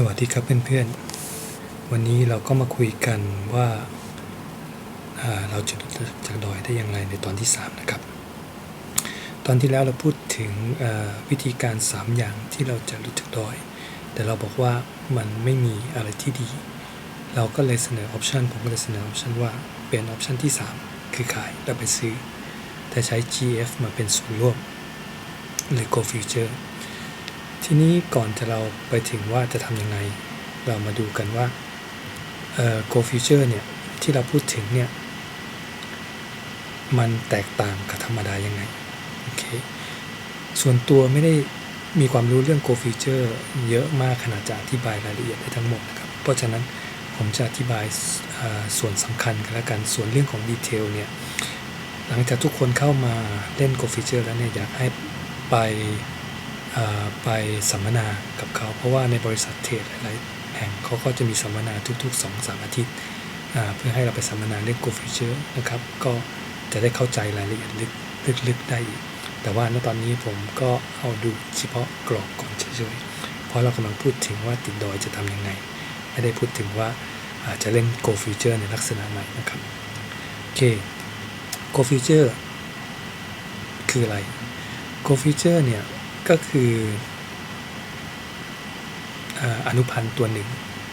สวัสดีครับเพื่อนๆ วันนี้เราก็มาคุยกันว่าาเราจะลดจากดอยได้อย่างไรในตอนที่ 3 นะครับ ตอนที่แล้วเราพูดถึงวิธีการ 3 อย่างที่เราจะหลุดจากดอย แต่เราบอกว่ามันไม่มีอะไรที่ดี เราก็เลยเสนอออปชันผมก็เลยเสนอออปชันว่าเป็นออปชันที่ 3 คือขายแล้วไปซื้อ แต่ใช้ GF มาเป็นส่วนร่วม หรือ Go Future ทีนี้ก่อนจะเราไปถึงว่าจะทำยังไง เรามาดูกันว่าเอ่อ Go Future เนี่ย ที่เราพูดถึงเนี่ย มันแตกต่างกับธรรมดายังไง โอเค ส่วนตัวไม่ได้มีความรู้เรื่อง Go Future เยอะมากขนาดจะอธิบายรายละเอียดได้ทั้งหมดนะครับ เพราะฉะนั้นผมจะอธิบายส่วนสำคัญกันแล้วกัน ส่วนเรื่องของดีเทลเนี่ย หลังจากทุกคนเข้ามาเล่น Go Future แล้วเนี่ย อยากให้ไป ไปสัมมนากับเขา เพราะว่าในบริษัทเทรดหลายๆแห่งเขาก็จะมีสัมมนาทุกๆ2 3อาทิตย์เพื่อให้เราไปสัมมนาเรื่อง Go Future นะครับก็จะได้เข้าใจรายละเอียดลึกลึกๆได้อีกแต่ว่าณตอนนี้ผมก็เอาดูเฉพาะกรอบก่อนเฉยๆ เพราะเรากำลังพูดถึงว่าติดดอยจะทำยังไง ไม่ได้พูดถึงว่าอาจจะเล่น Go Future ในลักษณะไหนนะครับโอเค Go Future คืออะไร Go Future เนี่ย ก็คืออนุพันธ์ตัวหนึ่ง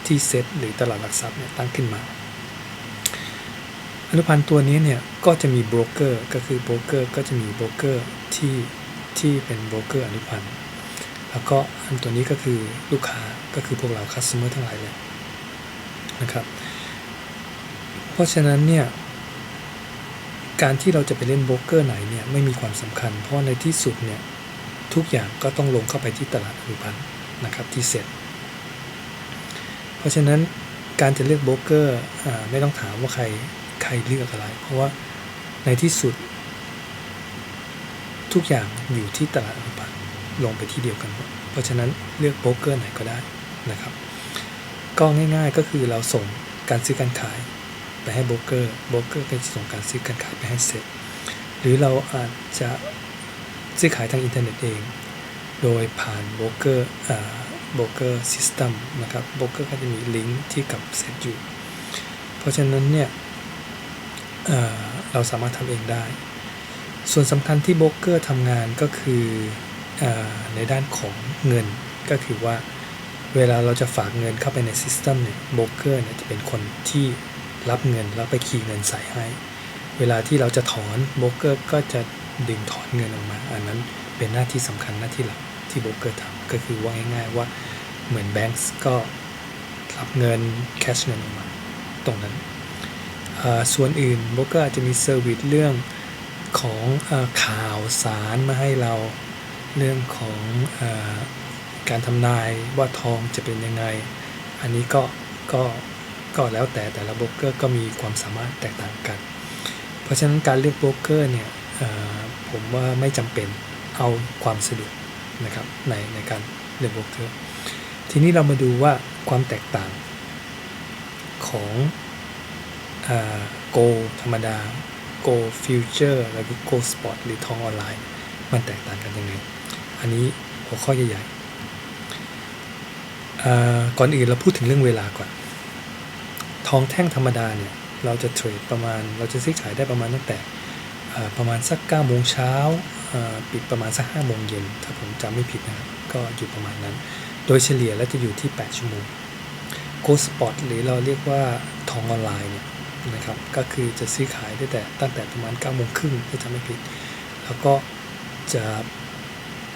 ที่เซ็ตหรือตลาดหลักทรัพย์เนี่ยตั้งขึ้นมา อนุพันธ์ตัวนี้เนี่ยก็จะมีโบรกเกอร์ก็คือโบรกเกอร์ก็จะมีโบรกเกอร์ที่ที่เป็นโบรกเกอร์อนุพันธ์แล้วก็อันตัวนี้ก็คือลูกค้าก็คือพวกเราคัสเตอร์ทั้งหลายเลยนะครับเพราะฉะนั้นเนี่ยการที่เราจะไปเล่นโบรกเกอร์ไหนเนี่ยไม่มีความสำคัญ เพราะในที่สุดเนี่ย ทุกอย่างก็ต้องลงเข้าไปที่ตลาดอนุพันธ์นะครับที่เซ็ตเพราะฉะนั้นการจะเลือกโบรกเกอร์ไม่ต้องถามว่าใครใครเลือกอะไร เพราะว่าในที่สุด ทุกอย่างอยู่ที่ตลาดอนุพันธ์ลงไปที่เดียวกันหมดเพราะฉะนั้นเลือกโบรกเกอร์ไหนก็ได้นะครับ ก็ง่ายๆก็คือเราส่งการซื้อการขายไปให้โบรกเกอร์โบรกเกอร์ก็จะส่งการซื้อการขายไปให้เซ็ตหรือเราอาจจะ ซื้อขายทางอินเทอร์เน็ตเอง โดยผ่านโบรกเกอร์โบรกเกอร์ซิสเต็มนะครับโบรกเกอร์ก็จะมีลิงก์ที่กับเซตอยู่ เพราะฉะนั้นเนี่ยเเราสามารถทำเองได้ ส่วนสำคัญที่โบรกเกอร์ทำงานก็คือเออในด้านของเงินก็คือว่าเวลาเราจะฝากเงินเข้าไปในซิสเต็มเนี่ยโบรกเกอร์เนี่ยจะเป็นคนที่รับเงินแล้วไปคีย์เงินใส่ให้ เวลาที่เราจะถอนโบรกเกอร์ก็จะ ดึงถอนเงินออกมา อันนั้นเป็นหน้าที่สำคัญหน้าที่หลักที่โบรกเกอร์ทำก็คือว่าง่ายๆว่าเหมือนแบงก์ก็รับเงินแคชเงินออกมาตรงนั้นส่วนอื่นโบรกเกอร์อาจจะมีเซอร์วิสเรื่องของอข่าวสารมาให้เราเรื่องของอการทำนายว่าทองจะเป็นยังไง อันนี้ก็ก็ก็แล้วแต่แต่ละโบรกเกอร์ก็มีความสามารถแตกต่างกัน เพราะฉะนั้นการเลือกโบรกเกอร์เนี่ย ผมว่าไม่จำเป็นเอาความสะดวกนะครับในในการเลือกโบรกเกอร์ทีนี้เรามาดูว่าความแตกต่างของโกธรรมดา Go Future แล้วก็ Go Spot หรือทองออนไลน์ มันแตกต่างกันยังไง อันนี้หัวข้อใหญ่ๆก่อนอื่นเราพูดถึงเรื่องเวลาก่อน ทองแท่งธรรมดาเนี่ย เราจะเทรดประมาณเราจะซื้อขายได้ประมาณตั้งแต่ ประมาณสัก9โมงเช้าปิดประมาณสัก5โมงเย็นถ้าผมจำไม่ผิดนะครับ ก็อยู่ประมาณนั้น โดยเฉลี่ยแล้วจะอยู่ที่ 8 ชั่วโมง Go Spot หรือเราเรียกว่าทองออนไลน์เนี่ยนะครับก็คือจะซื้อขายได้แต่ตั้งแต่ประมาณ9โมงครึ่งถ้าจำไม่ผิด แล้วก็จะ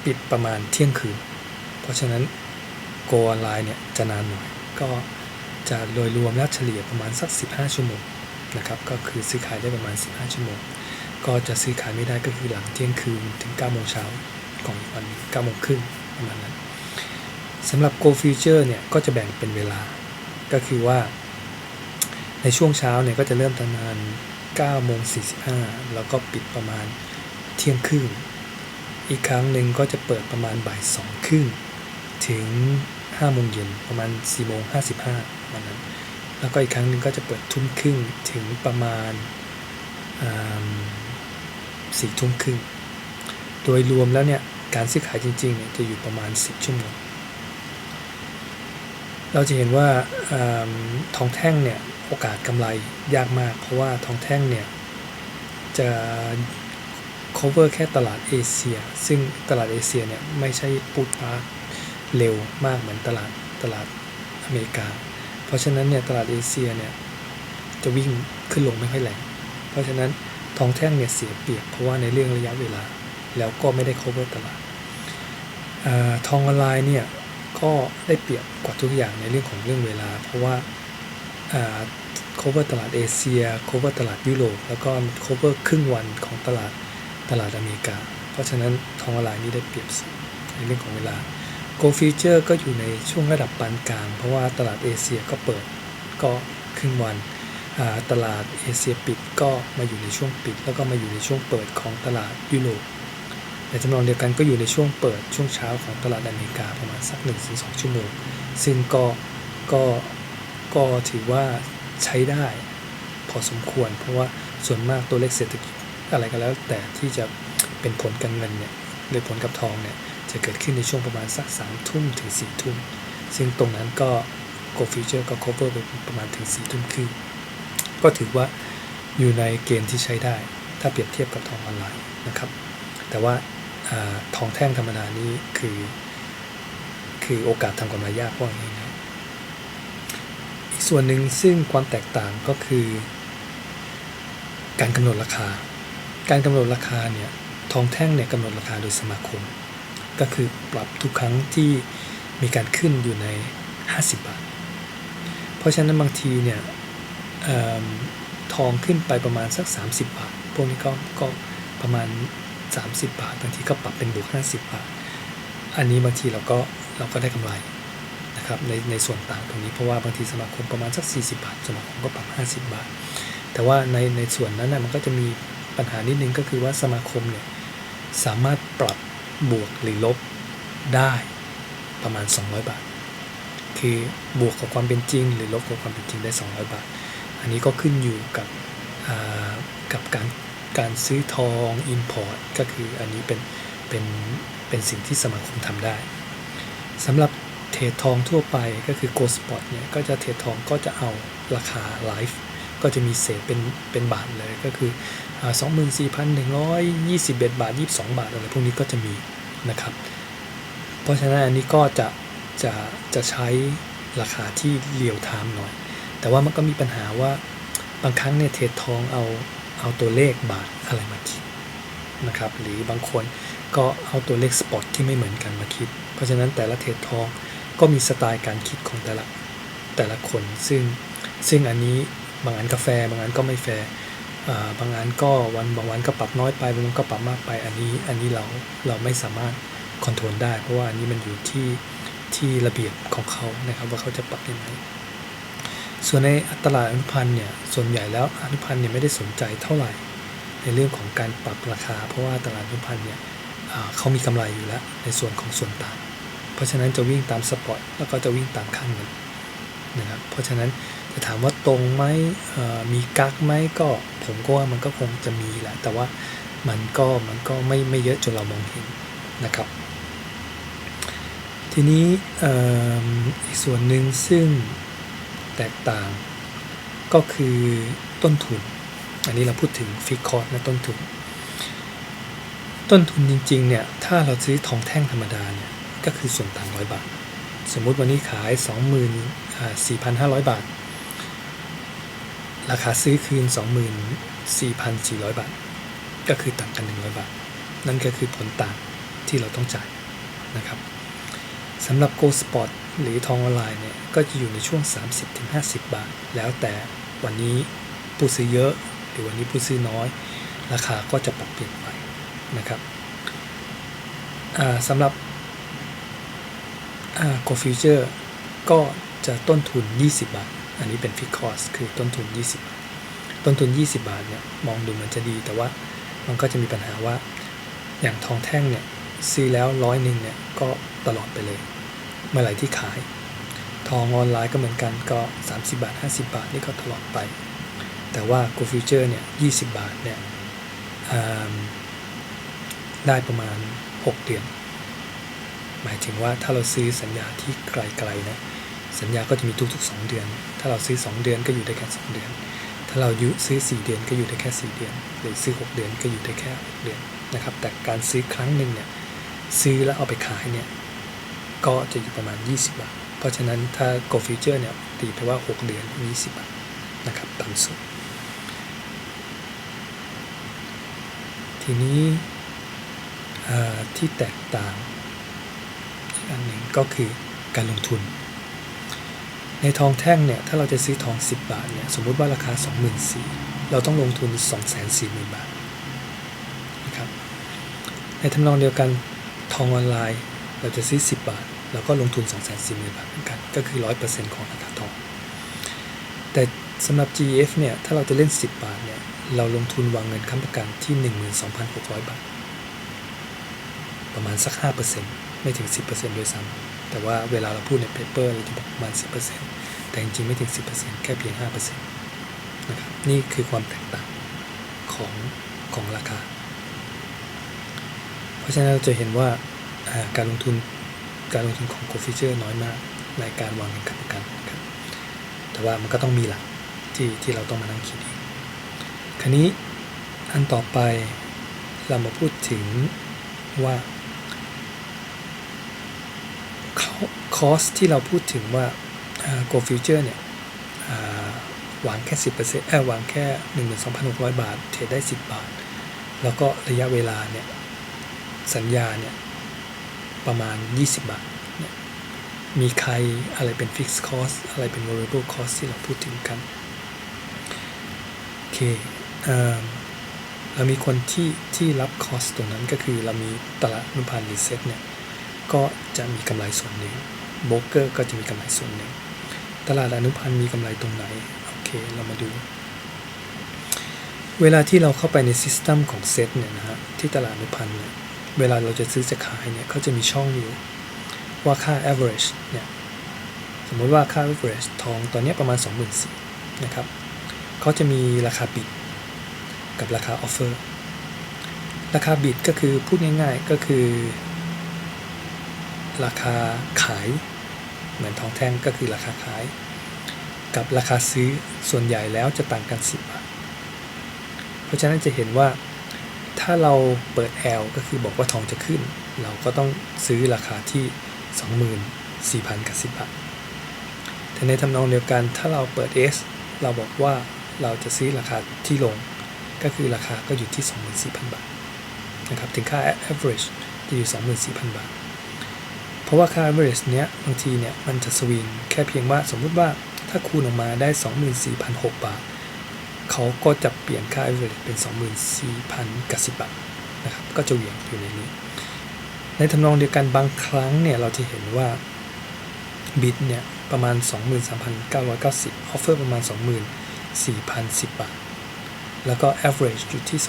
ปิดประมาณเที่ยงคืน เพราะฉะนั้น Go ออนไลน์เนี่ยจะนานหน่อย ก็จะโดยรวมแล้วเฉลี่ยประมาณสัก 15 ชั่วโมงนะครับก็คือซื้อขายได้ประมาณ 15 ชั่วโมง ก็จะซื้อขายไม่ได้ก็คือหลังเที่ยงคืนถึง9โมงเช้าของวัน9โมงครึ่งประมาณนั้นสำหรับ Go Future เนี่ยก็จะแบ่งเป็นเวลา ก็คือว่า ในช่วงเช้าเนี่ยก็จะเริ่มประมาณ9โมง45 แล้วก็ปิดประมาณเที่ยงครึ่ง อีกครั้งหนึ่งก็จะเปิดประมาณบ่ายสองครึ่งถึง5โมงเย็นประมาณ4โมง55ประมาณนั้น แล้วก็อีกครั้งหนึ่งก็จะเปิดทุ่มครึ่งถึงประมาณ สี่ทุ่มครึ่ง โดยรวมแล้วเนี่ยการซื้อขายจริงๆจะอยู่ประมาณ 10 ชั่วโมง เราจะเห็นว่าอทองแท่งเนี่ยโอกาสกำไรยากมาก เพราะว่าทองแท่งเนี่ยจะ cover แค่ตลาดเอเชีย ซึ่งตลาดเอเชียเนี่ยไม่ใช่ปูดปาร์เร็วมากเหมือนตลาดตลาดอเมริกา เพราะฉะนั้นเนี่ยตลาดเอเชียเนี่ยจะวิ่งขึ้นลงไม่ค่อยแรง เพราะฉะนั้น ทองแท่งเนี่ยเสียเปรียบเพราะว่าในเรื่องระยะเวลา แล้วก็ไม่ได้ cover ตลาดอทองออนไลน์เนี่ยก็ได้เปรียบกว่าทุกอย่างในเรื่องของเรื่องเวลา เพราะว่า cover ตลาดเอเชีย cover ตลาดยุโรปแล้วก็ cover ครึ่งวันของตลาดตลาดอเมริกา เพราะฉะนั้นทองออนไลน์นี่ได้เปรียบสูงในเรื่องของเวลา Go Future ก็อยู่ในช่วงระดับปานกลาง เพราะว่าตลาดเอเชียก็เปิดก็ครึ่งวัน ตลาดเอเชียปิดก็มาอยู่ในช่วงปิด แล้วก็มาอยู่ในช่วงเปิดของตลาดยุโรปในจำนวนเดียวกันก็อยู่ในช่วงเปิดช่วงเช้าของตลาดอเมริกาประมาณสัก 1-2 ชั่วโมง ซึ่งก็ก็ก็ถือว่าใช้ได้พอสมควร เพราะว่าส่วนมากตัวเลขเศรษฐกิจอะไรก็แล้ว แต่ที่จะเป็นผลการเงินเนี่ยหรือผลกับทองเนี่ยจะเกิดขึ้นในช่วงประมาณสัก3ามทุ่มถึง4ี่ทุ่มซึ่งตรงนั้นก็ Go Future ก็ cover ไปประมาณถึง4ี่ทุ่มครึ่ง ก็ถือว่าอยู่ในเกณฑ์ที่ใช้ได้ ถ้าเปรียบเทียบกับทองออนไลน์นะครับ แต่ว่าอทองแท่งธรรมดานี้คือ คือโอกาสทำกำไรยากว่าง่ายๆอีกส่วนหนึ่งซึ่งความแตกต่างก็คือ การกำหนดราคา การกำหนดราคาเนี่ยทองแท่งเนี่ยกำหนดราคาโดยสมาคม ก็คือปรับทุกครั้งที่มีการขึ้นอยู่ใน 50 บาท เพราะฉะนั้นบางทีเนี่ย อทองขึ้นไปประมาณสัก 30 บาท พวกนี้ก็ก็ประมาณ 30 บาท บางทีก็ปรับเป็นบวก 50 บาท อันนี้บางทีเราก็เราก็ได้กำไรนะครับในในส่วนต่างตรงนี้เพราะว่าบางทีสมาคมประมาณสัก 40 บาท สมาคมก็ปรับ 50 บาท แต่ว่าในในส่วนนั้นนะมันก็จะมีปัญหานิดนึงก็คือว่าสมาคมเนี่ยสามารถปรับบวกหรือลบได้ประมาณ 200 บาท คือบวกกับความเป็นจริง หรือลบกับความเป็นจริงได้ 200 บาท อันนี้ก็ขึ้นอยู่กับกับการการซื้อทอง Import ก็คืออันนี้เป็นเป็นเป็นสิ่งที่สมาคมทำได้สำหรับเทรดทองทั่วไปก็คือ Go Spot เนี่ยก็จะเทรดทองก็จะเอาราคาไลฟ์ก็จะมีเศษเป็นเป็นบาทเลยก็คือสองหมื่นสี่พันหนึ่งร้อยยี่สิบเอ็ดบาทยี่สิบสองบาทอะไรพวกนี้ก็จะมีนะครับ เพราะฉะนั้นอันนี้ก็จะจะจะใช้ราคาที่เรียวไทม์หน่อย แต่ว่ามันก็มีปัญหาว่าบางครั้งเนี่ยเทรดทองเอาเอาตัวเลขบาทอะไรมาคิดนะครับ หรือบางคนก็เอาตัวเลขสปอตที่ไม่เหมือนกันมาคิด เพราะฉะนั้นแต่ละเทรดทองก็มีสไตล์การคิดของแต่ละแต่ละคน ซึ่งซึ่งอันนี้บางอันก็แฟร์บางอันก็ไม่แฟร์อ่าบางอันก็วันบางวันก็ปรับน้อยไปบางวันก็ปรับมากไปอันนี้อันนี้เราเราไม่สามารถคอนโทรลได้ เพราะว่าอันนี้มันอยู่ที่ที่ระเบียบของเขานะครับว่าเขาจะปรับยังไง ส่วนในตลาดอนุพันธ์เนี่ยส่วนใหญ่แล้วอนุพันธ์เนี่ยไม่ได้สนใจเท่าไหร่ ในเรื่องของการปรับราคา เพราะว่าตลาดอนุพันธ์เนี่ยเขามีกำไรอยู่แล้วในส่วนของส่วนต่าง เพราะฉะนั้นจะวิ่งตามสปอตแล้วก็จะวิ่งตามค่าเงินนะครับเพราะฉะนั้นจะถามว่าตรงไหมมีกักไหมก็ผมก็ว่ามันก็คงจะมีแหละแต่ว่ามันก็มันก็ไม่ไม่เยอะจนเรามองเห็นนะครับ ทีนี้อีกส่วนหนึ่งซึ่ง แตกต่าง ก็คือต้นทุน อันนี้เราพูดถึงฟิกคอร์สนะต้นทุน ต้นทุนจริงๆเนี่ยถ้าเราซื้อทองแท่งธรรมดาเนี่ยก็คือส่วนต่างร้อยบาท สมมุติวันนี้ขาย 24,500 บาท ราคาซื้อคืน 24,400 บาท ก็คือต่างกัน 100 บาท นั่นก็คือผลต่างที่เราต้องจ่ายนะครับสำหรับ Go Spot หรือทองออนไลน์เนี่ยก็จะอยู่ในช่วง 30-50 บาท แล้วแต่วันนี้ผู้ซื้อเยอะ หรือวันนี้ผู้ซื้อน้อย ราคาก็จะปรับเปลี่ยนไปนะครับสำหรับอ่า Go Future ก็จะต้นทุน 20 บาท อันนี้เป็น Fixed Cost คือต้นทุน 20 บาท ต้นทุน 20 บาทเนี่ยมองดูมือนจะดีแต่ว่ามันก็จะมีปัญหาว่าอย่างทองแท่งเนี่ยซื้อแล้วร้อยหนึ่งเนี่ยก็ตลอดไปเลย เมื่อไหร่ที่ขาย ทองออนไลน์ก็เหมือนกันก็ 30 บาท 50 บาทนี่ก็ตลอดไป แต่ว่า Go Future เนี่ย20 บาทเนี่ยได้ประมาณ 6 เดือน หมายถึงว่าถ้าเราซื้อสัญญาที่ไกลๆนะสัญญาก็จะมีทุกๆ 2 เดือน ถ้าเราซื้อ 2 เดือนก็อยู่ได้แค่ 2 เดือน ถ้าเรายุซื้อ 4 เดือนก็อยู่ได้แค่ 4 เดือน หรือซื้อ 6 เดือนก็อยู่ได้แค่ 6 เดือนนะครับ แต่การซื้อครั้งหนึ่งเนี่ยซื้อแล้วเอาไปขายเนี่ย ก็จะอยู่ประมาณ 20 บาท เพราะฉะนั้นถ้า Go Future เนี่ยตีไปว่า 6 เดือน 20 บาทนะครับต่ำสุด ทีนี้ที่แตกต่างอีกอันหนึ่งก็คือการลงทุน ในทองแท่งเนี่ยถ้าเราจะซื้อทอง 10 บาทเนี่ยสมมติว่าราคา 24,000เราต้องลงทุน 240,000 บาทนะครับในทำนองเดียวกันทองออนไลน์เราจะซื้อ 10 บาท เราก็ลงทุน 240,000บาทเหมือนกัน ก็คือ 100%ของราคาทอง แต่สำหรับ GEF เนี่ย ถ้าเราจะเล่น 10 บาทเนี่ย เราลงทุนวางเงินค้ำประกันที่ 12,600 บาท ประมาณสัก 5%ไม่ถึง 10%ด้วยซ้ำ แต่ว่าเวลาเราพูดในเปเปอร์เราจะบอกประมาณ 10%แต่จริงๆ ไม่ถึง 10%แค่เพียง 5%นะครับ นี่คือความแตกต่างของของราคา เพราะฉะนั้นเราจะเห็นว่าการลงทุน การลงทุนของ g o f i เ t อร์น้อยมากในการวางเงินค้ำประกันครับแต่ว่ามันก็ต้องมีหลักที่ที่เราต้องมานั่งคิดเองคราวนี้อันต่อไปเรามาพูดถึงว่าคอสที่เราพูดถึงว่า Go Future เนี่ยอ่าวางแค่ 10%เออวางแค่ 12,600 บาท เทรดได้ 10 บาท แล้วก็ระยะเวลาเนี่ย สัญญาเนี่ย ประมาณ 20 บาทเนี่ยมีใครอะไรเป็น Fixed Cost อะไรเป็น Variable Cost ที่เราพูดถึงกัน โอเคเอ่อเรามีคนที่ที่รับคอสตรงนั้นก็คือเรามีตลาดอนุพันธ์รีเซ็ตเนี่ย ก็จะมีกำไรส่วนหนึ่งโบรกเกอร์ก็จะมีกำไรส่วนหนึ่ง ตลาดอนุพันธ์มีกำไรตรงไหน โอเค เรามาดู เวลาที่เราเข้าไปในซิสเต็มของเซตเนี่ยนะฮะ ที่ตลาดอนุพันธ์เนี่ย เวลาเราจะซื้อจะขายเนี่ยเขาจะมีช่องอยู่ว่าค่า average เนี่ยสมมติว่าค่า average ทองตอนนี้ประมาณ 24,000นะครับเขาจะมีราคาบิดกับราคา offer ราคาบิดก็คือพูดง่ายๆก็คือ ราคาขาย เหมือนทองแท่งก็คือราคาขาย กับราคาซื้อส่วนใหญ่แล้วจะต่างกัน10บาทเพราะฉะนั้นจะเห็นว่า ถ้าเราเปิด L ก็คือบอกว่าทองจะขึ้น เราก็ต้องซื้อราคาที่ 24,000กับ10บาทแต่ในทำนองเดียวกันถ้าเราเปิด S เราบอกว่าเราจะซื้อราคาที่ลง ก็คือราคาก็อยู่ที่ 24,000 บาทนะครับถึงค่า average จะอยู่ 24,000 บาท เพราะว่าค่า average เนี้ยบางทีเนี่ยมันจะสวิงแค่เพียงว่าสมมุติว่าถ้าคูณออกมาได้ 24,006 บาท เขาก็จะเปลี่ยนค่า average เป็น 24,000กับ10บาทนะครับก็จะเหวี่ยงอยู่ในนี้ ในทำนองเดียวกันบางครั้งเนี่ยเราจะเห็นว่าบิดเนี่ยประมาณ 23,990 offer ประมาณ 24,010 บาท แล้วก็ average อยู่ที่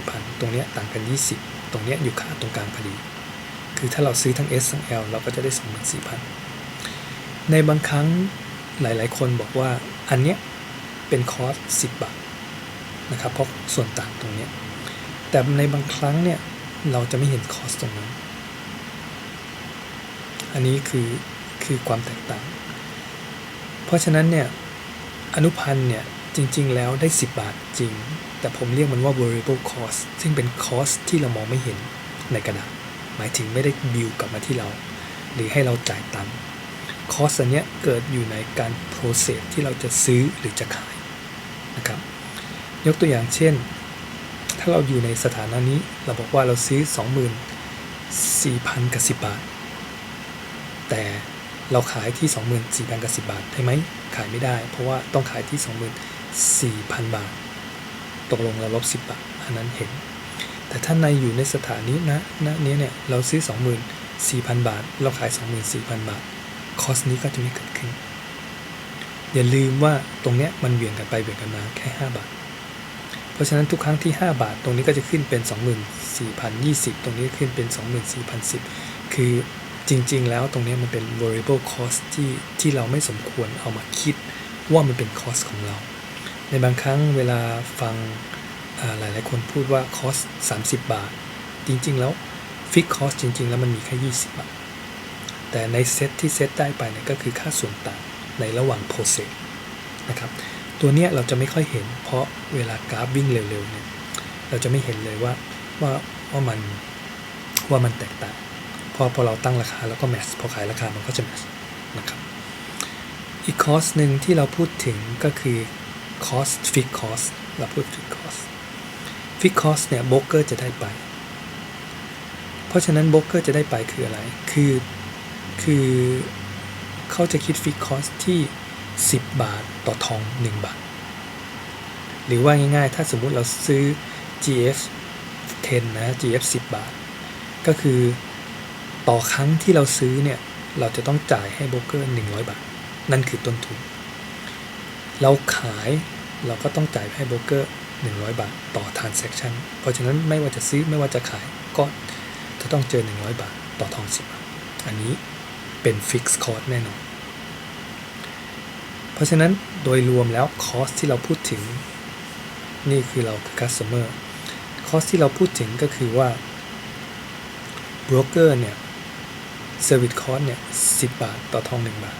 24,000 ตรงเนี้ยต่างกัน 20 ตรงเนี้ยอยู่ค่าตรงกลางพอดี คือถ้าเราซื้อทั้ง S ทั้ง L เราก็จะได้ 24,000 ในบางครั้งหลายๆ คนบอกว่าอันเนี้ยเป็นคอส10 บาท นะครับเพราะส่วนต่างตรงนี้ แต่ในบางครั้งเนี่ยเราจะไม่เห็นคอสตรงนั้น อันนี้คือคือความแตกต่าง เพราะฉะนั้นเนี่ยอนุพันธ์เนี่ยจริง ๆ แล้วได้ 10 บาทจริง แต่ผมเรียกมันว่า variable cost ซึ่งเป็น cost ที่เรามองไม่เห็นในกระดาษ หมายถึงไม่ได้บิวกลับมาที่เรา หรือให้เราจ่ายตังค์ cost อันเนี้ยเกิดอยู่ในการ process ที่เราจะซื้อหรือจะขาย ยกตัวอย่างเช่น ถ้าเราอยู่ในสถานะนี้ เราบอกว่าเราซื้อ 24,000กับ10 บาท แต่เราขายที่ 24,000กับ10 บาทได้ไหม ขายไม่ได้ เพราะว่าต้องขายที่ 24,000 บาท ตกลงเราลบ 10 บาท อันนั้นเห็น แต่ถ้าในอยู่ในสถานีนะนะนี้เนี่ย เราซื้อ 24,000 บาท เราขาย 24,000 บาท คอสนี้ก็จะไม่เกิดขึ้น อย่าลืมว่าตรงเนี้ยมันเบี่ยงกันไปเบี่ยงกันมาแค่ 5 บาท ราะฉะนั้นทุกครั้งที่ 5 บาท ตรงนี้ก็จะขึ้นเป็น 24,020 ตรงนี้ขึ้นเป็น 24,010 คือจริง ๆ แล้วตรงนี้มันเป็น variable cost ที่ที่เราไม่สมควรเอามาคิดว่ามันเป็น cost ของเรา ในบางครั้งเวลาฟังหลายๆคนพูดว่า cost 30 บาท จริง ๆ แล้ว fix cost จริง ๆ แล้วมันมีแค่ 20 บาท แต่ในเซตที่เซตได้ไปเนี่ยก็คือค่าส่วนต่างในระหว่าง process นะครับ ตัวเนี้ยเราจะไม่ค่อยเห็น เพราะเวลากราฟวิ่งเร็วๆเนี่ยเราจะไม่เห็นเลยว่าว่าว่ามันว่ามันแตกต่างพอพอเราตั้งราคาแล้วก็แมทพอขายราคามันก็จะแมทนะครับอีกคอสหนึ่งที่เราพูดถึงก็คือ cost fixed cost เราพูด fixed cost fixed cost เนี่ยโบรกเกอร์จะได้ไป เพราะฉะนั้นโบรกเกอร์จะได้ไปคืออะไร คือคือเขาจะคิด fixed cost ที่ 10 บาทต่อทอง 1 บาท หรือว่าง่ายๆ ถ้าสมมุติเราซื้อ GF 10 นะ GF 10 บาท ก็คือต่อครั้งที่เราซื้อเนี่ย เราจะต้องจ่ายให้โบรกเกอร์ 100 บาท นั่นคือต้นทุน เราขายเราก็ต้องจ่ายให้โบรกเกอร์ 100 บาท ต่อ transaction เพราะฉะนั้นไม่ว่าจะซื้อไม่ว่าจะขายก็จะต้องเจอ 100 บาท ต่อทอง 10 บาท อันนี้เป็น fixed cost แน่นอน ราะฉะนั้นโดยรวมแล้ว cost ที่เราพูดถึง นี่คือเราคือ customer cost ที่เราพูดถึงก็คือว่า broker เนี่ย service cost เนี่ย10 บาทต่อทอง 1 บาท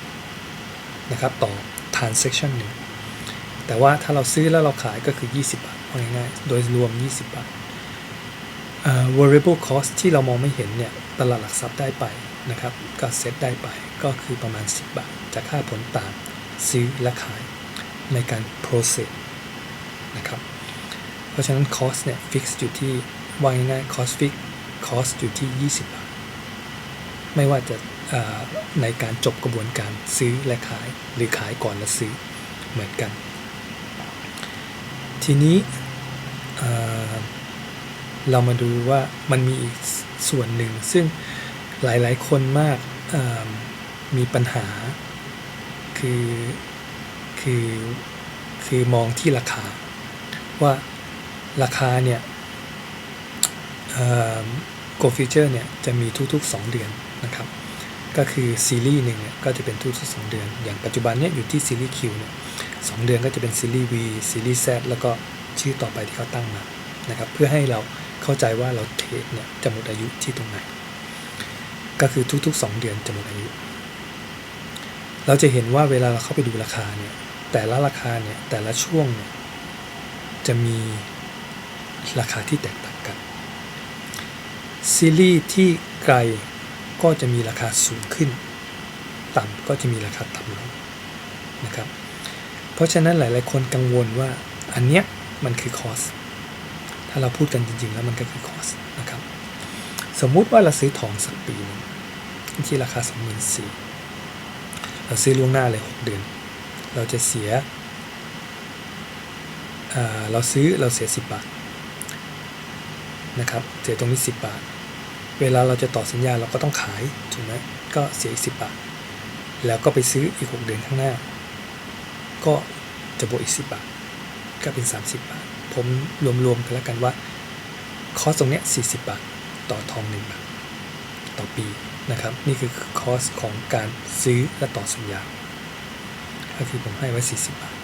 นะครับต่อ transaction หนึ่งแต่ว่าถ้าเราซื้อแล้วเราขายก็คือ 20 บาทเอาง่ายๆโดยรวม 20 บาท uh, variable cost ที่เรามองไม่เห็นเนี่ยตลาดหลักทรัพย์ได้ไปนะครับก็เซ็ตได้ไปก็คือประมาณ 10 บาทจากค่าผลต่าง ซื้อและขายในการ process นะครับ เพราะฉะนั้น cost เนี่ย fix อยู่ที่ว่าง่ายๆ cost fix cost อยู่ที่ 20 บาท ไม่ว่าจะในการจบกระบวนการซื้อและขายหรือขายก่อนและซื้อเหมือนกัน ทีนี้เเรามาดูว่ามันมีอีกส่วนหนึ่ง ซึ่งหลายๆคนมากมีปัญหา คือคือคือมองที่ราคา ว่าราคาเนี่ยโกลฟิเจอร์เนี่ยจะมีทุกๆ 2 เดือนนะครับ ก็คือซีรีส์หนึ่งเนี่ยก็จะเป็นทุกๆสองเดือน อย่างปัจจุบันเนี่ยอยู่ที่ซีรีส์ Q เนี่ยสเดือนก็จะเป็นซีรีส์ V ซีรีส์ Z แล้วก็ชื่อต่อไปที่เขาตั้งมานะครับเพื่อให้เราเข้าใจว่าเราเทรดเนี่ยจะหมดอายุที่ตรงไหน ก็คือทุกๆ 2 เดือนจะหมดอายุ เราจะเห็นว่าเวลาเราเข้าไปดูราคาเนี่ยแต่ละราคาเนี่ยแต่ละช่วงเนี่ยจะมีราคาที่แตกต่างกัน ซีรีส์ที่ไกลก็จะมีราคาสูงขึ้น ต่ำก็จะมีราคาต่ำลงนะครับ เพราะฉะนั้นหลาย ๆ คนกังวลว่าอันเนี้ยมันคือคอสถ้าเราพูดกันจริง ๆ แล้วมันก็คือคอสนะครับ สมมุติว่าเราซื้อทองสักปีนึงที่ราคา24,000 เราซื้อล่วงหน้าเลย6เดือน เราจะเสียเราซื้อเราเสีย 10 บาทนะครับ เสียตรงนี้ 10 บาท เวลาเราจะต่อสัญญาเราก็ต้องขายถูกไหมก็เสียอีก10 บาท แล้วก็ไปซื้ออีก 6 เดือนข้างหน้า ก็จะบวกอีก 10 บาท ก็เป็น 30 บาท ผมรวมๆกันแล้วกันว่า คอสตรงเนี้ย40 บาท ต่อทอง1บาท ต่อปี นะครับ นี่คือคอสของการซื้อและต่อสัญญาก็คือผมให้ไว้ 40 บาท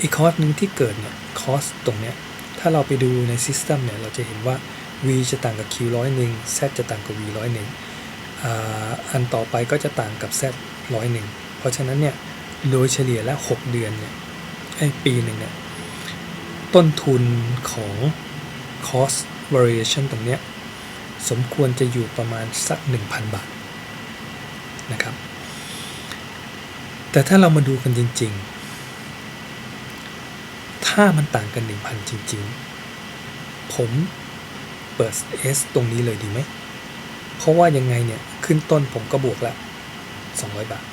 อีกคอสหนึ่งที่เกิดเนี่ยคอสตรงเนี้ยถ้าเราไปดูในซิสเต็มเนี่ยเราจะเห็นว่า v จะต่างกับ q ร้อยหนึ่ง z จะต่างกับ v ร้อยหนึ่งอันต่อไปก็จะต่างกับ z ร้อยหนึ่งเพราะฉะนั้นเนี่ยโดยเฉลี่ยแล้ว 6 เดือนเนี่ยไอ้ปีหนึ่งเนี่ยต้นทุนของ cost variation ตรงเนี้ย สมควรจะอยู่ประมาณสัก 1,000 บาทนะครับ แต่ถ้าเรามาดูกันจริง ๆ ถ้ามันต่างกัน 1,000 จริง ๆ ผมเปิด S ตรงนี้เลยดีไหม เพราะว่ายังไงเนี่ย ขึ้นต้นผมก็บวกละ 200 บาท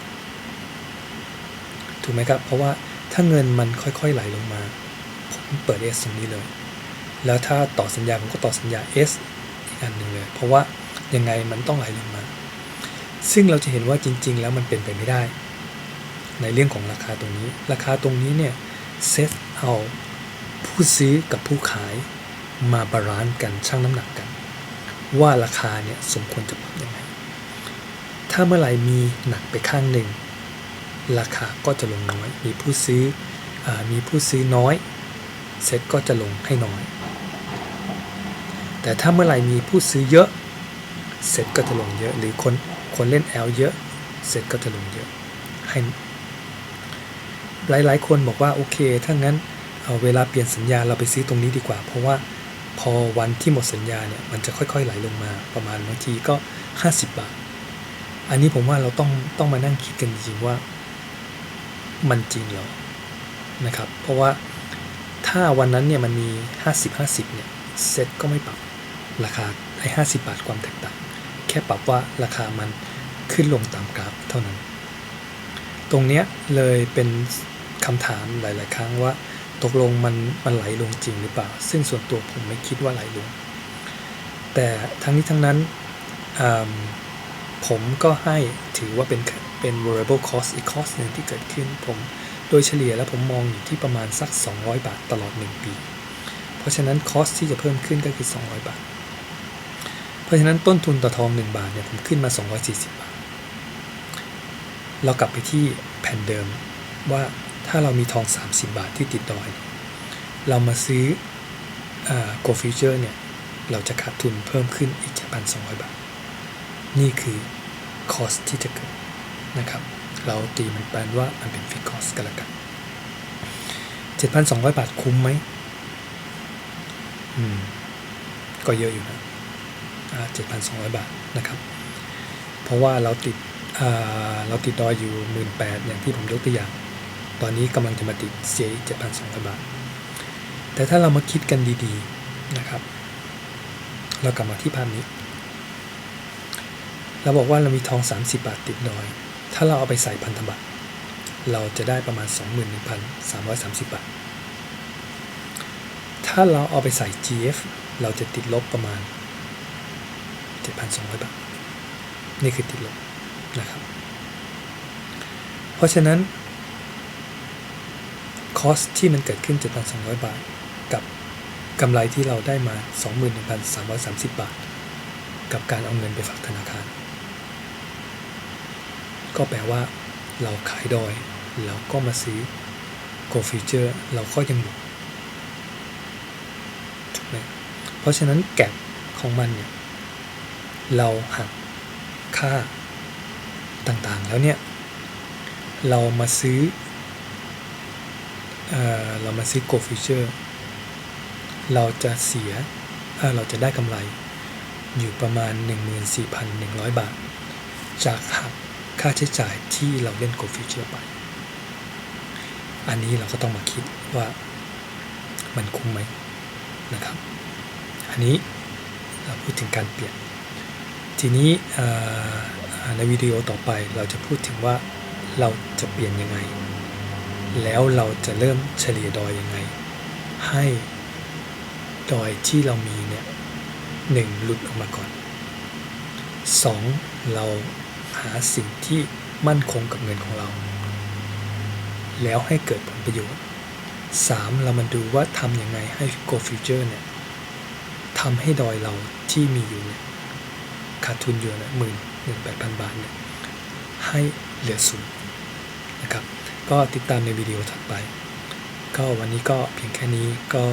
ถูกไหมครับ เพราะว่าถ้าเงินมันค่อยๆไหลลงมา ผมเปิด S ตรงนี้เลย แล้วถ้าต่อสัญญาผมก็ต่อสัญญา S อันหนึ่งเลย เพราะว่ายังไงมันต้องไหลลงมา ซึ่งเราจะเห็นว่าจริง ๆ แล้วมันเป็นไปไม่ได้ ในเรื่องของราคาตรงนี้ ราคาตรงนี้เนี่ยเซตเอาผู้ซื้อกับผู้ขายมาบาลานซ์กันชั่งน้ำหนักกัน ว่าราคาเนี่ยสมควรจะปรับยังไง ถ้าเมื่อไหร่มีหนักไปข้างหนึ่ง ราคาก็จะลงน้อย มีผู้ซื้ออมีผู้ซื้อน้อย เซ็ตก็จะลงให้น้อย แต่ถ้าเมื่อไหร่มีผู้ซื้อเยอะเซ็ตก็จะลงเยอะ หรือคนคนเล่น L เยอะเซ็ตก็จะลงเยอะ ให้หลายๆ คนบอกว่าโอเค ถ้างั้นเอาเวลาเปลี่ยนสัญญาเราไปซื้อตรงนี้ดีกว่า เพราะว่าพอวันที่หมดสัญญาเนี่ยมันจะค่อยๆไหลลงมาประมาณบางทีก็ 50 บาท อันนี้ผมว่าเราต้องต้องมานั่งคิดกันจริงๆว่า มันจริงหรอนะครับ เพราะว่าถ้าวันนั้นเนี่ยมันมี 50 50เนี่ยเซ็ตก็ไม่ปรับ ราคาไอ้50บาทความแตกต่าง แค่ปรับว่าราคามันขึ้นลงตามกราฟเท่านั้น ตรงเนี้ยเลยเป็นคำถามหลาย ๆ ครั้งว่าตกลงมันมันไหลลงจริงหรือเปล่า ซึ่งส่วนตัวผมไม่คิดว่าไหลลง แต่ทั้งนี้ทั้งนั้นผมก็ให้ถือว่าเป็นเป็น variable cost อีก cost หนึ่งที่เกิดขึ้นผมโดยเฉลี่ยแล้วผมมองอยู่ที่ประมาณสัก 200 บาทตลอด 1 ปี เพราะฉะนั้น cost ที่จะเพิ่มขึ้นก็คือ 200 บาท ราะฉะนั้นต้นทุนต่อทอง 1 บาทเนี่ยผมขึ้นมา 240 บาท เรากลับไปที่แผ่นเดิมว่าถ้าเรามีทอง 30 บาทที่ติดดอย เรามาซื้ออ่า Go Future เนี่ย เราจะขาดทุนเพิ่มขึ้นอีก 7,200 บาท นี่คือ cost ที่จะเกิดนะครับ เราตีมันแปลว่ามันเป็น fixed cost กันละกัน 7,200 บาทคุ้มไหมอืม ก็เยอะอยู่นะ 7,200 บาทนะครับ เพราะว่าเราติดเราติดดอยอยู่ 18,000อย่างที่ผมยกตัวอย่าง ตอนนี้กำลังจะมาติดเสียอีก7,200 บาท แต่ถ้าเรามาคิดกันดีๆนะครับ เรากลับมาที่ภาพนี้ เราบอกว่าเรามีทอง 30 บาทติดดอย ถ้าเราเอาไปใส่พันธบัตรเราจะได้ประมาณ 21,330 บาท ถ้าเราเอาไปใส่ GF เราจะติดลบประมาณ 7,200 บาท นี่คือติดลบนะครับ เพราะฉะนั้นคอสที่มันเกิดขึ้น 7,200 บาท กับกำไรที่เราได้มา 21,330 บาท กับการเอาเงินไปฝากธนาคาร ก็แปลว่าเราขายดอย แล้วก็มาซื้อ Go Future เราก็ยังบวกถูกไหมเพราะฉะนั้นแก็บของมันเนี่ย เราหักค่าต่างๆ แล้วเนี่ย เรามาซื้อเอเรามาซื้อ Go Future เราจะเสียเเราจะได้กำไรอยู่ประมาณ 14,100 บาท จากหักค่าใช้จ่ายที่เราเล่น Go Future ไป อันนี้เราก็ต้องมาคิดว่ามันคุ้มไหมนะครับ อันนี้เราพูดถึงการเปลี่ยน ทีนี้ในวิดีโอต่อไปเราจะพูดถึงว่าเราจะเปลี่ยนยังไง แล้วเราจะเริ่มเฉลี่ยดอยยังไง ให้ดอยที่เรามีเนี่ยหนึ่งหลุดออกมาก่อนสองเราหาสิ่งที่มั่นคงกับเงินของเรา แล้วให้เกิดผลประโยชน์สามเรามาดูว่าทำยังไงให้ Go Future เนี่ยทำให้ดอยเราที่มีอยู่เนี่ย ขาดทุนอยู่นะหมื่นหนึ่งแปดพันบาทเนี่ยให้เหลือศูนย์นะครับ ก็ติดตามในวิดีโอถัดไป ก็วันนี้ก็เพียงแค่นี้ก็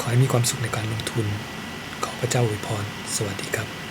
ขอให้มีความสุขในการลงทุน ขอพระเจ้าอวยพร สวัสดีครับ